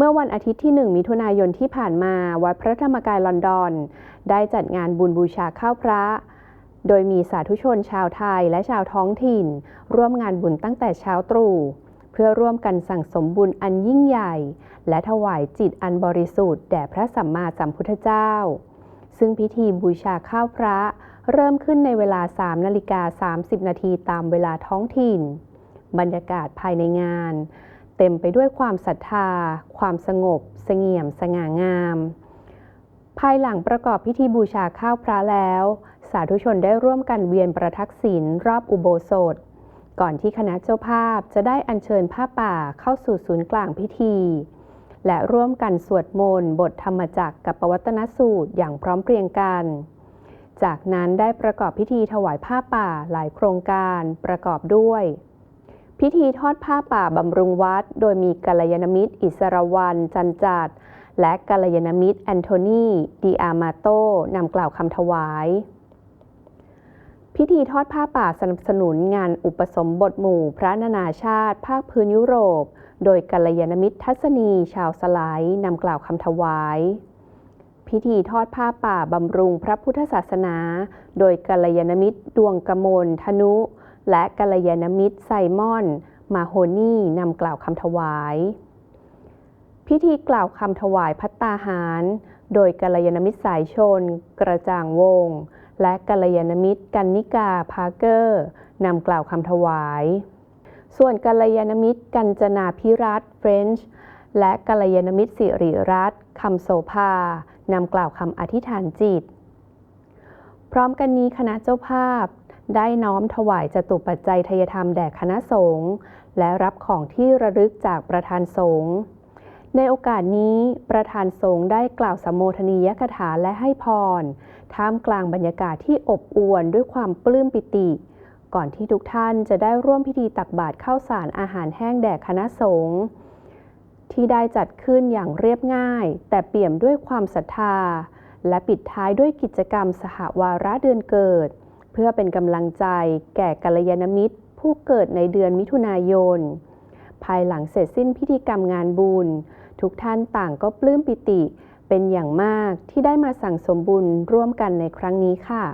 เมื่อวันอาทิตย์ที่ 1 มิถุนายนที่ผ่านมาวัดพระธรรมกายลอนดอน ได้จัดงานบุญบูชาข้าวพระ โดยมีสาธุชนชาวไทยและชาวท้องถิ่น ร่วมงานบุญตั้งแต่เช้าตรู่เพื่อร่วมกันสั่งสมบุญอันยิ่งใหญ่ และถวายจิตอันบริสุทธิ์แด่พระสัมมาสัมพุทธเจ้า ซึ่งพิธีบูชาข้าวพระ เริ่มขึ้นในเวลา 3 นาฬิกา 30 นาทีตามเวลาท้องถิ่น บรรยากาศภายในงาน เต็มไปด้วยความศรัทธา ความสงบ เสงี่ยม สง่างาม ภายหลังประกอบพิธีบูชาข้าวพระแล้ว สาธุชนได้ร่วมกันเวียนประทักษิณรอบอุโบสถ ก่อนที่คณะเจ้าภาพจะได้อัญเชิญผ้าป่าเข้าสู่ศูนย์กลางพิธี และร่วมกันสวดมนต์บทธรรมจักรกับปวัตนสูตรอย่างพร้อมเพรียงกัน จากนั้นได้ประกอบพิธีถวายผ้าป่าหลายโครงการประกอบด้วย พิธีทอดผ้าป่าบำรุงวัด โดยมีกัลยาณมิตร อิสรวันจันจัด และกัลยาณมิตรแอนโทนีดีอามาโตนำกล่าวคำถวาย พิธีทอดผ้าป่าสนับสนุนงานอุปสมบทหมู่พระนานาชาติ ภาคพื้นยุโรป โดยกัลยาณมิตรทัศนีชาวสลายนำกล่าวคำถวาย พิธีทอดผ้าป่าบำรุงพระพุทธศาสนา โดยกัลยาณมิตรดวงกมลธนุ และกัลยาณมิตรไซมอน มาโฮนี่นำกล่าวคำถวาย พิธีกล่าวคำถวายพัตตาหาร โดยกัลยาณมิตรสายชน กระจ่างวง และกัลยาณมิตรกันนิกาพาร์เกอร์นำกล่าวคำถวาย ส่วนกัลยาณมิตรกัญจนาพิรัตเฟรนช์และกัลยาณมิตรสิริรัตน์คำโสภานำกล่าวคำอธิษฐานจิต พร้อมกันนี้คณะเจ้าภาพ ได้น้อมถวายจตุปัจจัยทยธรรมแด่คณะสงฆ์และรับของที่ระลึกจากประธานสงฆ์ในโอกาสนี้ประธานสงฆ์ได้กล่าวสมโภชนียกถาและให้พร ท่ามกลางบรรยากาศที่อบอวลด้วยความปลื้มปิติ ก่อนที่ทุกท่านจะได้ร่วมพิธีตักบาตรข้าวสารอาหารแห้งแด่คณะสงฆ์ที่ได้จัดขึ้นอย่างเรียบง่าย แต่เปี่ยมด้วยความศรัทธา และปิดท้ายด้วยกิจกรรมสหวาระเดือนเกิด เพื่อเป็นกำลังใจแก่กัลยาณมิตร ผู้เกิดในเดือนมิถุนายน ภายหลังเสร็จสิ้นพิธีกรรมงานบุญ ทุกท่านต่างก็ปลื้มปิติเป็นอย่างมากที่ได้มาสั่งสมบุญร่วมกันในครั้งนี้ค่ะ